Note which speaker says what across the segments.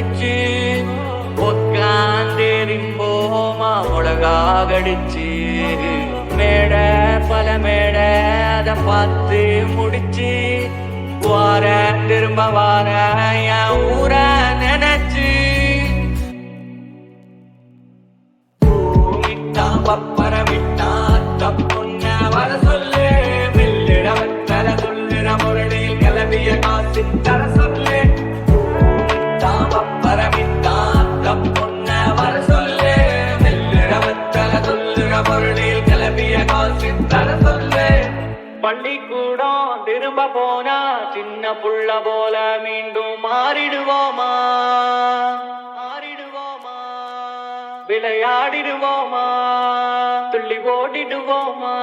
Speaker 1: புடிச்சு உட்காந்திரும்போமா உலகாகடிச்சு மேட பல மேட அத பார்த்து முடிச்சு வார திரும்ப வார என் ஊர நினைச்சு. பூமிட்டான் பள்ளிக்கூடம் திரும்ப போனா சின்ன புள்ள போல மீண்டும் மாறிடுவோமா? மாறிடுவோமா? விளையாடிடுவோமா? துள்ளி ஓடிடுவோமா?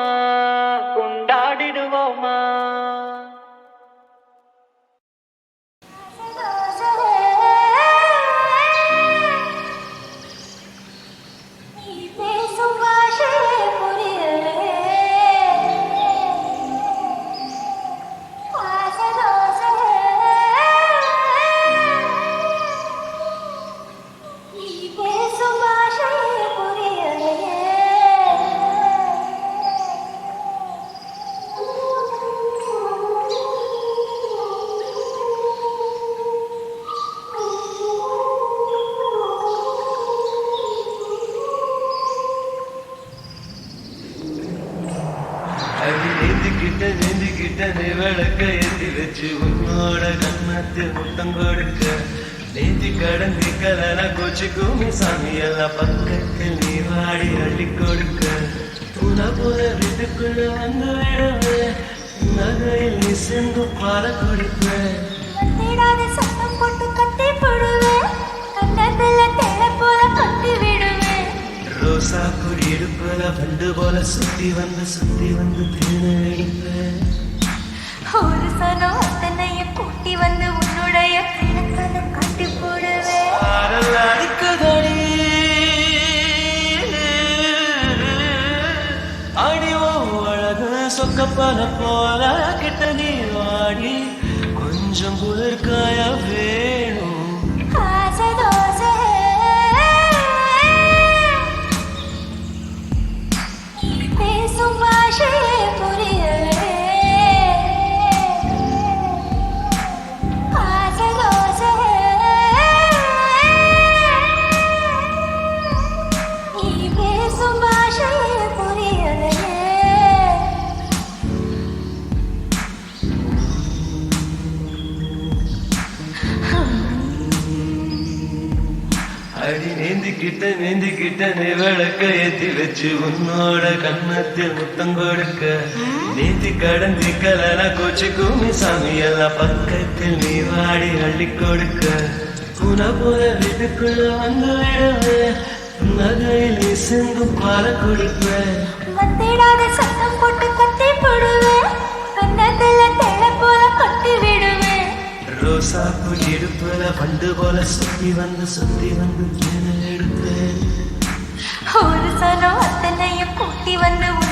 Speaker 2: எல்லாம் பக்கத்தில் நீ வாடி அள்ளி கொடுக்க. துணை போல வீட்டுக்குள்ள வந்து விடுவேன் நகையில் நீ சென்று பால
Speaker 3: வந்திடாத சத்தம் போட்டு கத்தி போடுவேன் கண்ணத்துல தேட போல கத்தி விடுவேன்
Speaker 2: ரோசா கொடி எடுப்பல பண்டு போல சுத்தி வந்து சுத்தி வந்து தேன எடுப்பேன்
Speaker 3: ஒரு சனம் அத்தனையும் கூட்டி வந்து உன்னுடைய காட்டி போடுவேன்
Speaker 2: அழகு சொக்கப்பல போல கிட்ட நீ வாடி. நீந்திக்கிட்ட நீ விளக்க ஏத்தி வச்சு உன்னோட கண்ணத்தில் முத்தம் கொடுக்க. நீந்தி கடந்தி கலன கோச்சு கூமி சாமி எல்லாம் பக்கத்தில் நீ வாடி அள்ளி கொடுக்க. புன போல வீட்டுக்குள்ள வந்து விடுவேன் நகையில் நீ சிந்தும் பால
Speaker 3: மத்திடாத சத்தம் போட்டு கத்தி போடுவேன் கன்னத்துல தேட போல கொட்டி விடுவேன்
Speaker 2: ரோசாப்பு இடுப்புல பண்டு போல சுத்தி வந்து சுத்தி வந்து என்ன எடுப்பேன்
Speaker 3: அத்தனையும் கூட்டி வந்து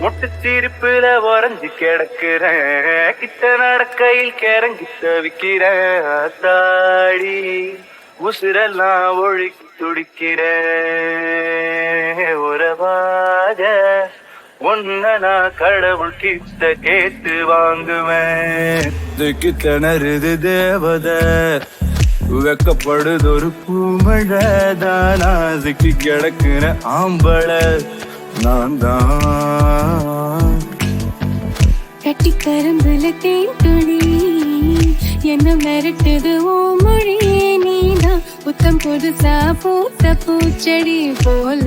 Speaker 2: மொட்டு சிரிப்புல உறைஞ்சு கிடக்குறேன். கிட்ட நடக்கையில் கிறங்கி தவிக்கிறேன் தாடி. உசுரெல்லாம் ஒழுக்கி துடிக்கிறேன் உறவாக ஒன்ன நான் கடவுள் கிட்ட கேட்டு வாங்குவேன். இதுக்கு திணறுது தேவதை. வெக்கப்படுது ஒரு பூமழை. தானா சிக்கி கிடக்குற ஆம்பளை. நான் தான்
Speaker 4: கட்டி கரும்புல தேன் துளி என்ன மிரட்டுது ஓ மொழியே நீதான். புத்தம் புதுசா பூத்த பூச்செடி போல.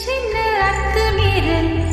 Speaker 3: சின்ன சின்ன அத்துமீறல்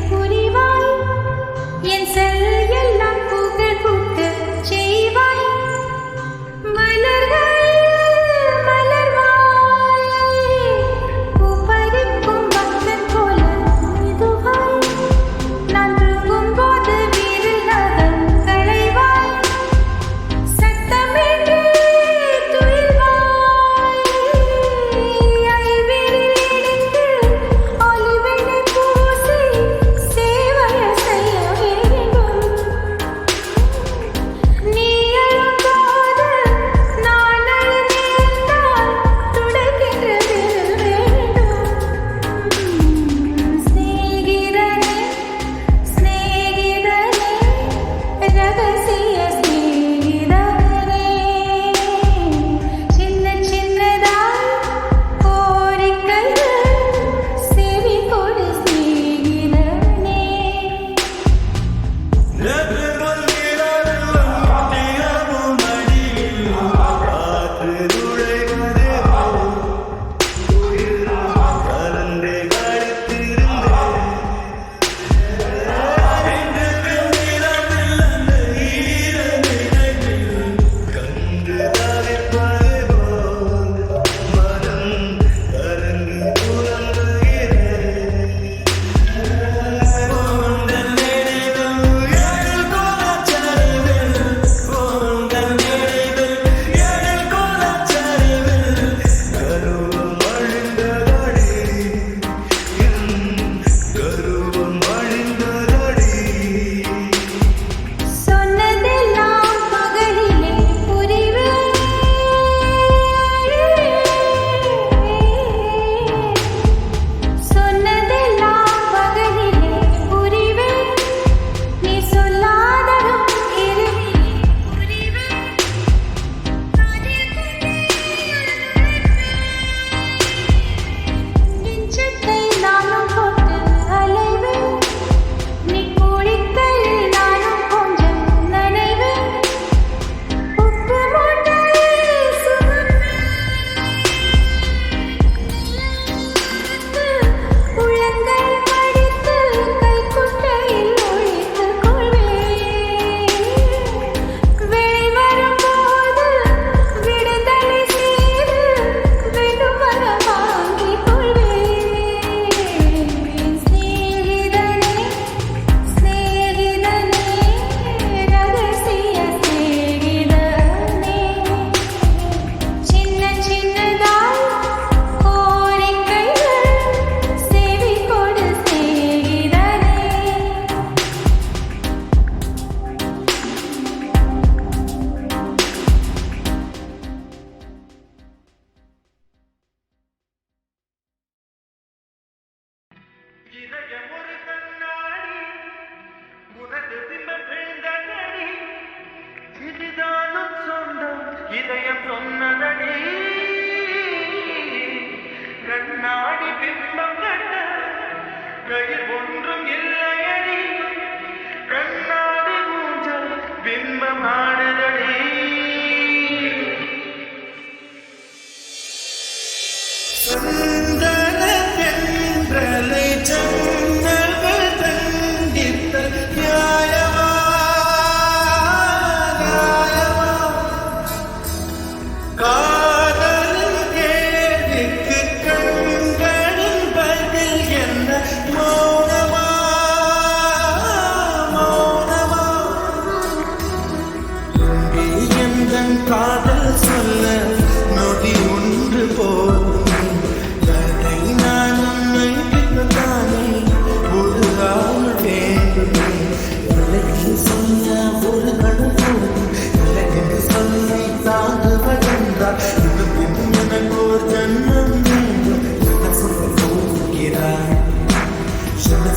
Speaker 5: ബിംബമാണരടേ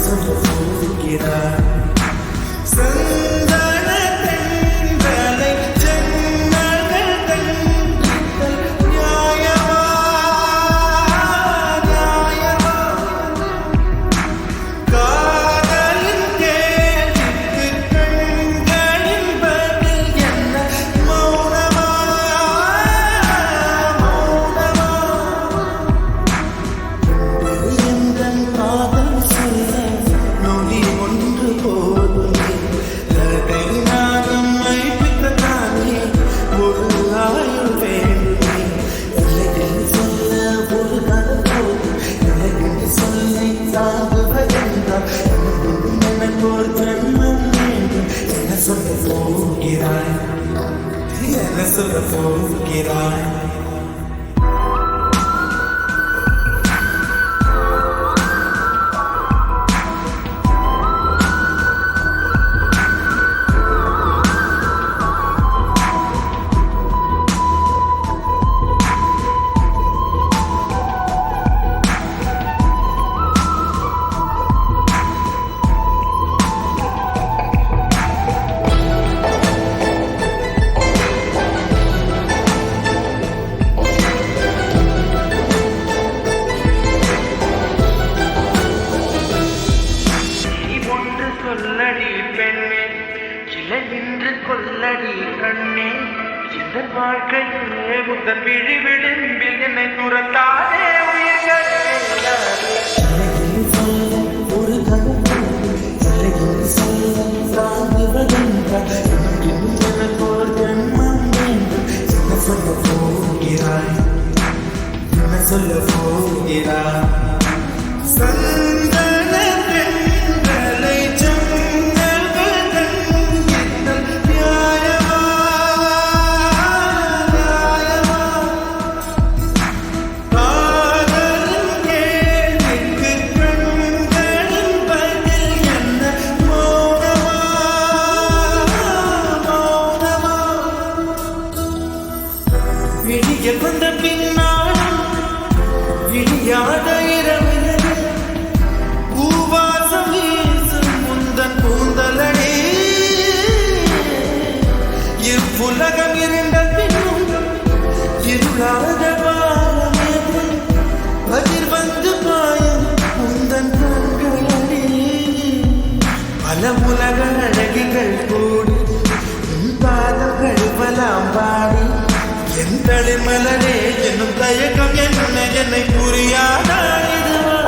Speaker 5: some fools to get. 설레 보기라 உலக அழகிகள் கூடி பாதம் கழுவலாம் பாடி என் தலைமலரே என்னும் தயக்கம் என்ன என்னை புரியாதா இதுவா?